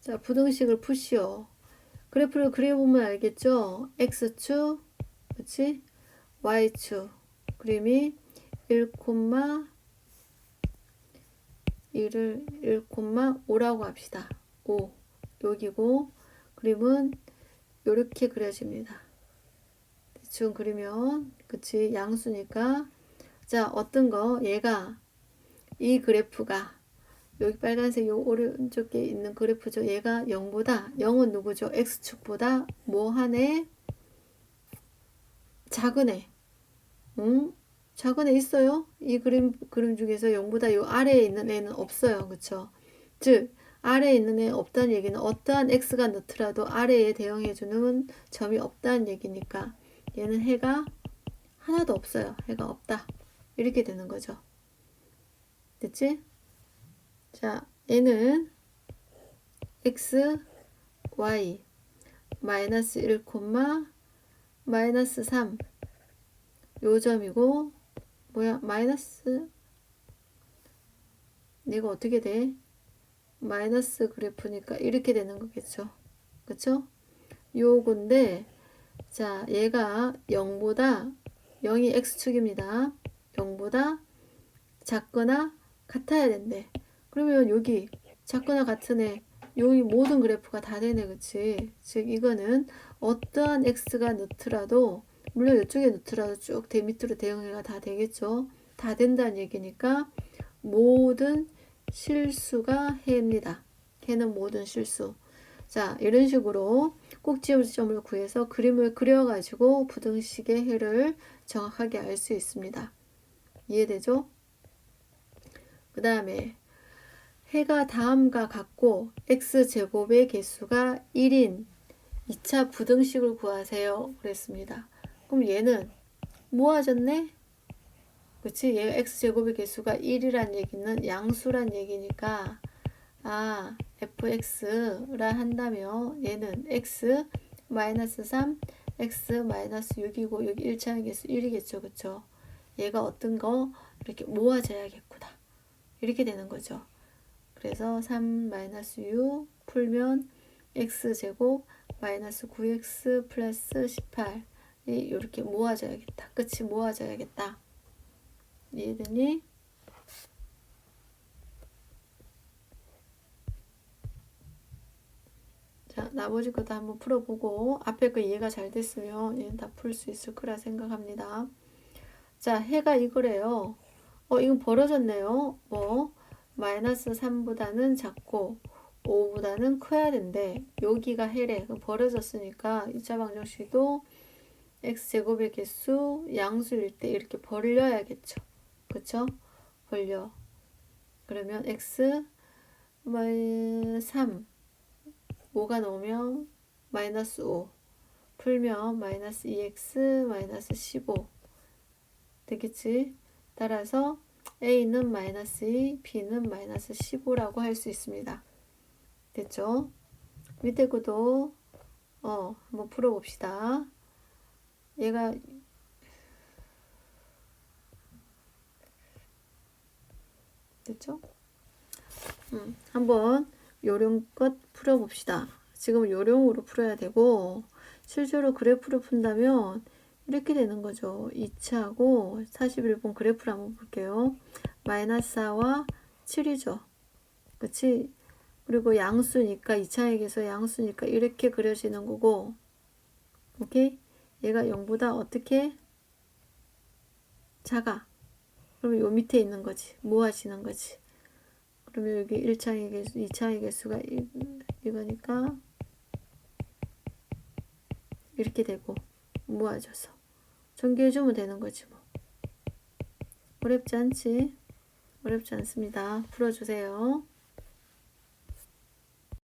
자, 부등식을 푸시오. 그래프를 그려보면 알겠죠? X축, 그치? Y축. 그림이 1, 1을 1,5라고 합시다. 5. 여기고, 그림은 이렇게 그려집니다. 대충 그리면, 그치? 양수니까. 자, 어떤 거? 얘가, 이 그래프가, 여기 빨간색 요 오른쪽에 있는 그래프죠. 얘가 0보다 0은 누구죠? x축보다 뭐 하네? 작은 애. 응? 작은 애 있어요? 이 그림 그림 중에서 0보다 요 아래에 있는 애는 없어요. 그쵸 즉 아래에 있는 애 없다는 얘기는 어떠한 x가 넣더라도 아래에 대응해 주는 점이 없다는 얘기니까 얘는 해가 하나도 없어요. 해가 없다. 이렇게 되는 거죠. 됐지? 자, 얘는 x, y 마이너스 1, 마이너스 3 요점이고 뭐야 마이너스 이거 어떻게 돼? 마이너스 그래프니까 이렇게 되는 거겠죠. 그쵸? 요건데 자 얘가 0보다 0이 x축입니다. 0보다 작거나 같아야 된대. 그러면 여기 작거나 같은 애 여기 모든 그래프가 다 되네 그치? 즉 이거는 어떠한 x가 넣더라도 물론 이쪽에 넣더라도 쭉 대 밑으로 대응해가 다 되겠죠? 다 된다는 얘기니까 모든 실수가 해입니다. 해는 모든 실수. 자 이런 식으로 꼭지점 점을 구해서 그림을 그려가지고 부등식의 해를 정확하게 알 수 있습니다. 이해되죠? 그 다음에 해가 다음과 같고 x제곱의 개수가 1인 2차 부등식을 구하세요. 그랬습니다. 그럼 얘는 모아졌네? 그치? 얘가 x제곱의 개수가 1이란 얘기는 양수란 얘기니까 아 fx라 한다면 얘는 x 마이너스 3 x 마이너스 6이고 여기 1차의 개수 1이겠죠. 그쵸? 얘가 어떤 거 이렇게 모아져야겠구나. 이렇게 되는 거죠. 그래서 3-6 풀면 x제곱 마이너스 9x 플러스 18이 이렇게 모아져야겠다. 끝이 모아져야겠다. 이해되니? 자, 나머지 것도 한번 풀어보고 앞에 거 이해가 잘 됐으면 얘는 다 풀 수 있을 거라 생각합니다. 자, 해가 이거래요. 어, 이건 벌어졌네요. 뭐 마이너스 3보다는 작고 5보다는 커야 된대. 여기가 해래. 벌어졌으니까 2차 방정식도 x제곱의 개수 양수일 때 이렇게 벌려야겠죠. 그쵸? 벌려. 그러면 x 3 5가 나오면 마이너스 5 풀면 마이너스 2x 마이너스 15 되겠지? 따라서 A는 마이너스 2, B는 마이너스 15라고 할 수 있습니다. 됐죠? 밑에 것도 어, 한번 풀어봅시다. 얘가 됐죠? 음, 한번 요령껏 풀어봅시다. 지금 요령으로 풀어야 되고 실제로 그래프를 푼다면 이렇게 되는 거죠. 2차하고 41번 그래프를 한번 볼게요. 마이너스 4와 7이죠. 그치? 그리고 양수니까 2차에게서 양수니까 이렇게 그려지는 거고 오케이? 얘가 0보다 어떻게? 작아. 그러면 요 밑에 있는 거지. 모아지는 거지. 그러면 여기 1차의 개수, 2차의 개수가 이, 이거니까 이렇게 되고 모아져서 전개해주면 되는 거지 뭐. 어렵지 않지? 어렵지 않습니다. 풀어주세요.